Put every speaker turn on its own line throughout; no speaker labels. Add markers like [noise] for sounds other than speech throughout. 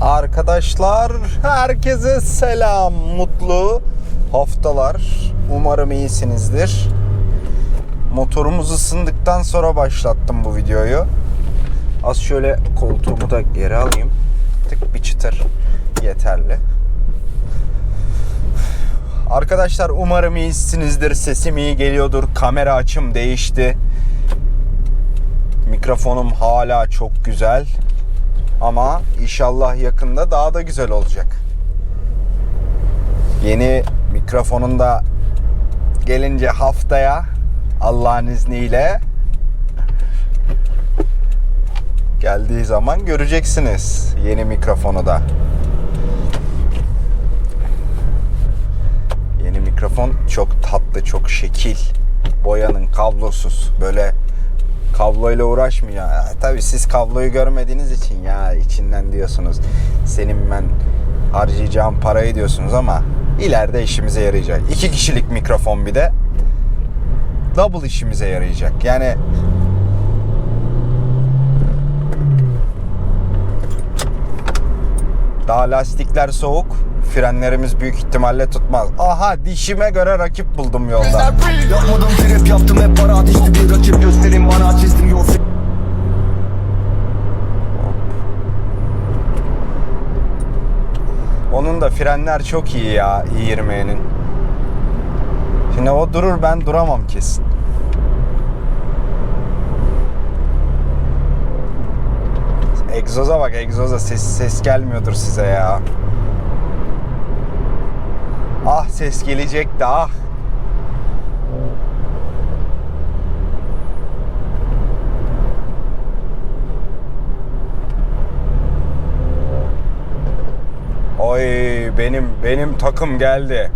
Arkadaşlar herkese selam, mutlu haftalar. Umarım iyisinizdir. Motorumuz ısındıktan sonra başlattım bu videoyu. Az şöyle koltuğumu da geri alayım. Tık bir çıtır yeterli. Arkadaşlar umarım iyisinizdir. Sesim iyi geliyordur. Kamera açım değişti. Mikrofonum hala çok güzel. Ama inşallah yakında daha da güzel olacak. Yeni mikrofonun da gelince haftaya Allah'ın izniyle geldiği zaman göreceksiniz yeni mikrofonu da. Yeni mikrofon çok tatlı, çok şekil. Boyanın kablosuz. Böyle kabloyla uğraşmıyor. Ya, tabii siz kabloyu görmediğiniz için ya içinden diyorsunuz. Senin ben harcayacağım parayı diyorsunuz ama ileride işimize yarayacak. İki kişilik mikrofon bir de double işimize yarayacak. Yani daha lastikler soğuk. Frenlerimiz büyük ihtimalle tutmaz. Aha dişime göre rakip buldum yolda.
Yapmadım trip yaptım hep para ateşli bir rakip gösterin bana çizdim yol
Onun da frenler çok iyi ya i20'nin. Şimdi o durur ben duramam kesin. Egzoza bak egzoza ses ses gelmiyordur size ya. Ah ses gelecek de ah. Oy benim benim takım geldi.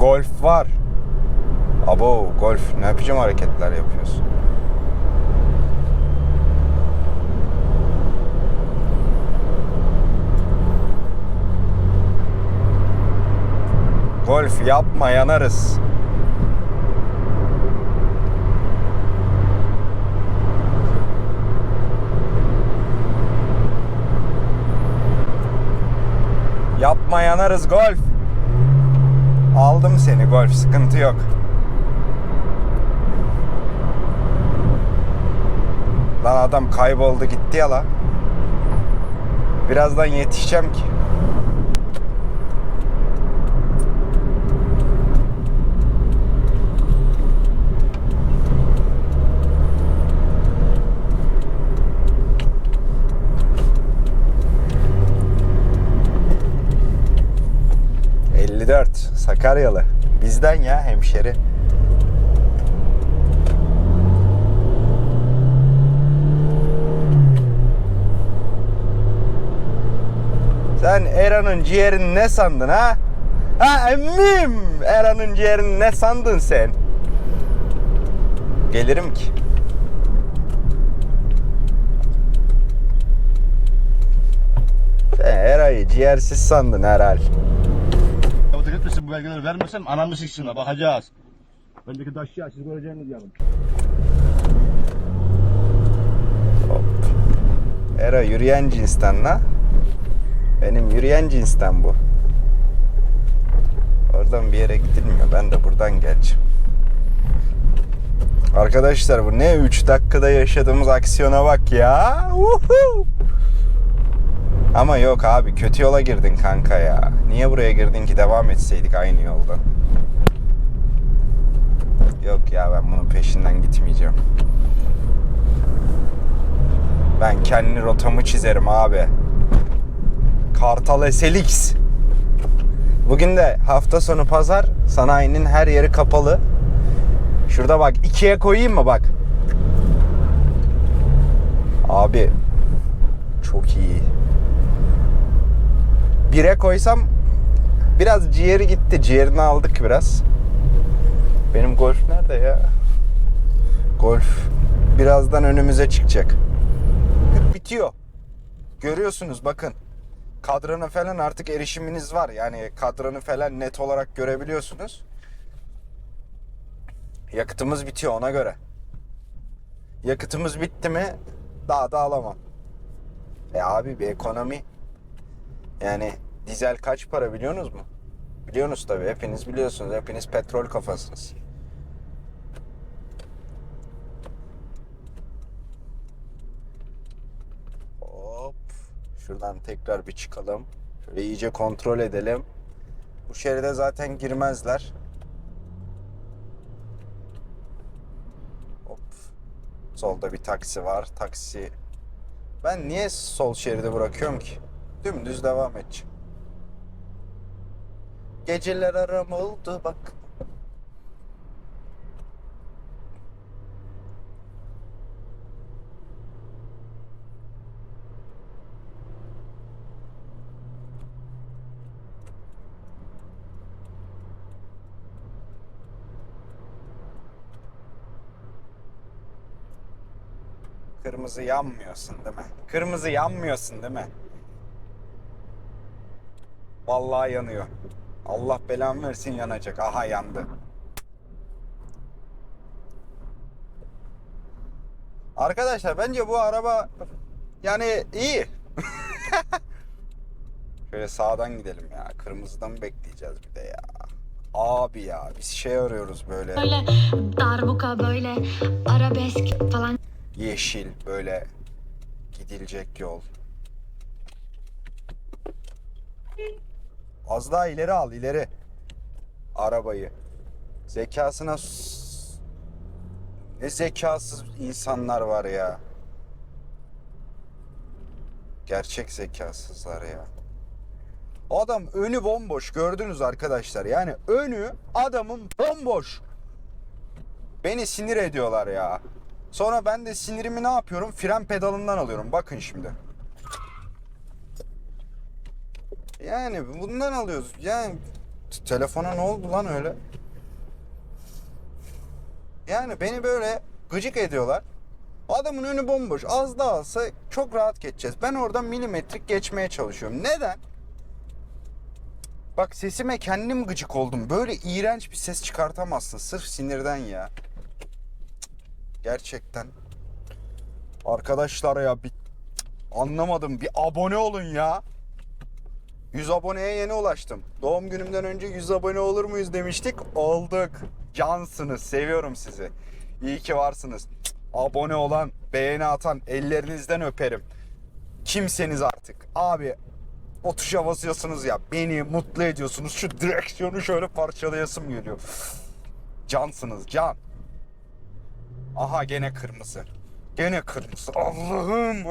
Golf var. Abo golf ne yapacağım hareketler yapıyorsun. Golf yapma yanarız. Yapma yanarız golf. Aldım seni golf sıkıntı yok. Lan adam kayboldu gitti ya la. Birazdan yetişeceğim ki. Sakaryalı. Bizden ya hemşeri. Sen Era'nın ciğerini ne sandın ha? Ha emmim! Era'nın ciğerini ne sandın sen? Gelirim ki. Sen Era'yı ciğersiz sandın herhal.
Misin bu belgeleri vermesem anamı siksinler bakacağız. Bendeki daşya siz göreceğiniz yarın.
Hop. Era yürüyen cinsten la. Benim yürüyen cinsten bu. Oradan bir yere gidilmiyor. Ben de buradan geleceğim. Arkadaşlar bu ne 3 dakikada yaşadığımız aksiyona bak ya. Uhu. Ama yok abi kötü yola girdin kanka ya. Niye buraya girdin ki devam etseydik aynı yoldan. Yok ya ben bunun peşinden gitmeyeceğim. Ben kendi rotamı çizerim abi. Kartal SLX. Bugün de hafta sonu pazar. Sanayinin her yeri kapalı. Şurada bak ikiye koyayım mı bak. Abi çok iyi. Bire koysam biraz ciğeri gitti. Ciğerini aldık biraz. Benim golf nerede ya? Golf birazdan önümüze çıkacak. Bitiyor. Görüyorsunuz bakın. Kadranı falan artık erişiminiz var. Yani kadranı falan net olarak görebiliyorsunuz. Yakıtımız bitiyor ona göre. Yakıtımız bitti mi daha da alamam. E abi bir ekonomi Yani dizel kaç para biliyorsunuz mu? Biliyorsunuz tabii. Hepiniz biliyorsunuz. Hepiniz petrol kafasınız. Hop. Şuradan tekrar bir çıkalım. Şöyle iyice kontrol edelim. Bu şeride zaten girmezler. Hop. Solda bir taksi var. Taksi. Ben niye sol şeride bırakıyorum ki? Dümdüz devam edeceğim. Geceler aram oldu bak. Kırmızı yanmıyorsun değil mi? Kırmızı yanmıyorsun değil mi? Vallahi yanıyor. Allah belamı versin yanacak. Aha yandı. Arkadaşlar bence bu araba yani iyi. [laughs] Şöyle sağdan gidelim ya. Kırmızıdan mı bekleyeceğiz bir de ya? Abi ya biz şey arıyoruz böyle
Böyle darbuka böyle arabesk falan
yeşil böyle gidilecek yol. Az daha ileri al ileri. Arabayı. Zekasına ne zekasız insanlar var ya. Gerçek zekasızlar ya. Adam önü bomboş gördünüz arkadaşlar. Yani önü adamın bomboş. Beni sinir ediyorlar ya. Sonra ben de sinirimi ne yapıyorum? Fren pedalından alıyorum. Bakın şimdi. Yani bundan alıyoruz. Yani telefona ne oldu lan öyle? Yani beni böyle gıcık ediyorlar. Adamın önü bomboş. Az daha alsa çok rahat geçeceğiz. Ben oradan milimetrik geçmeye çalışıyorum. Neden? Bak sesime kendim gıcık oldum. Böyle iğrenç bir ses çıkartamazsın. Sırf sinirden ya. Gerçekten. Arkadaşlar ya bir anlamadım. Bir abone olun ya. 100 aboneye yeni ulaştım. Doğum günümden önce 100 abone olur muyuz demiştik. Olduk. Cansınız. Seviyorum sizi. İyi ki varsınız. Abone olan, beğeni atan ellerinizden öperim. Kimseniz artık. Abi o tuşa basıyorsunuz ya. Beni mutlu ediyorsunuz. Şu direksiyonu şöyle parçalayasım geliyor. Cansınız can. Aha gene kırmızı. Gene kırmızı. Allah'ım.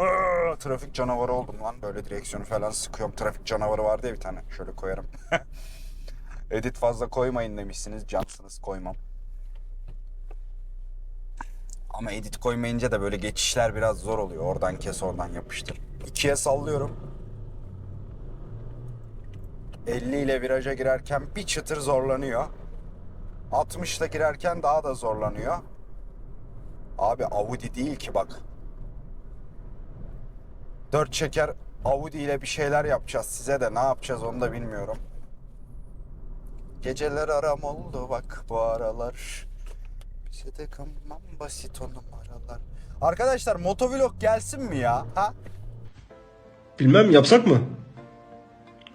Trafik canavarı oldum lan. Böyle direksiyonu falan sıkıyorum. Trafik canavarı vardı ya bir tane. Şöyle koyarım. [laughs] Edit fazla koymayın demişsiniz. Cansınız koymam. Ama edit koymayınca da böyle geçişler biraz zor oluyor. Oradan kes oradan yapıştır. İkiye sallıyorum. 50 ile viraja girerken bir çıtır zorlanıyor. 60 ile girerken daha da zorlanıyor. Abi Audi değil ki bak. Dört çeker Audi ile bir şeyler yapacağız size de ne yapacağız onu da bilmiyorum. Geceler aram oldu bak bu aralar. Bize de kamam basit o numaralar. Arkadaşlar motovlog gelsin mi ya? Ha?
Bilmem yapsak mı?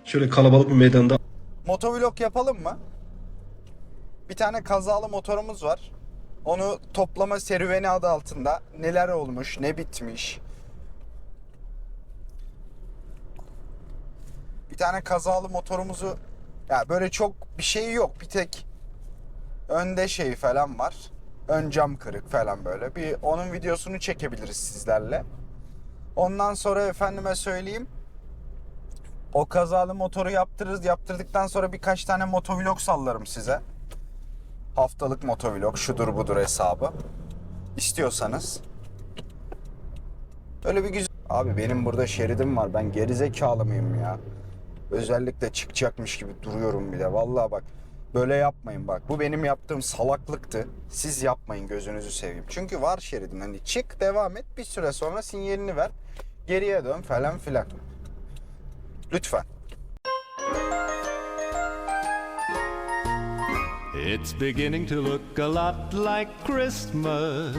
Şöyle kalabalık bir meydanda
Motovlog yapalım mı? Bir tane kazalı motorumuz var. Onu toplama serüveni adı altında neler olmuş, ne bitmiş. Bir tane kazalı motorumuzu ya böyle çok bir şey yok. Bir tek önde şey falan var. Ön cam kırık falan böyle. Bir onun videosunu çekebiliriz sizlerle. Ondan sonra efendime söyleyeyim. O kazalı motoru yaptırırız. Yaptırdıktan sonra birkaç tane motovlog sallarım size. Haftalık motovlog şudur budur hesabı. İstiyorsanız. Öyle bir güzel... Abi benim burada şeridim var. Ben gerizekalı mıyım ya? Özellikle çıkacakmış gibi duruyorum bir de. Vallahi bak böyle yapmayın bak. Bu benim yaptığım salaklıktı. Siz yapmayın gözünüzü seveyim. Çünkü var şeridin. Hani çık devam et bir süre sonra sinyalini ver. Geriye dön falan filan. Lütfen.
It's beginning to look a lot like Christmas.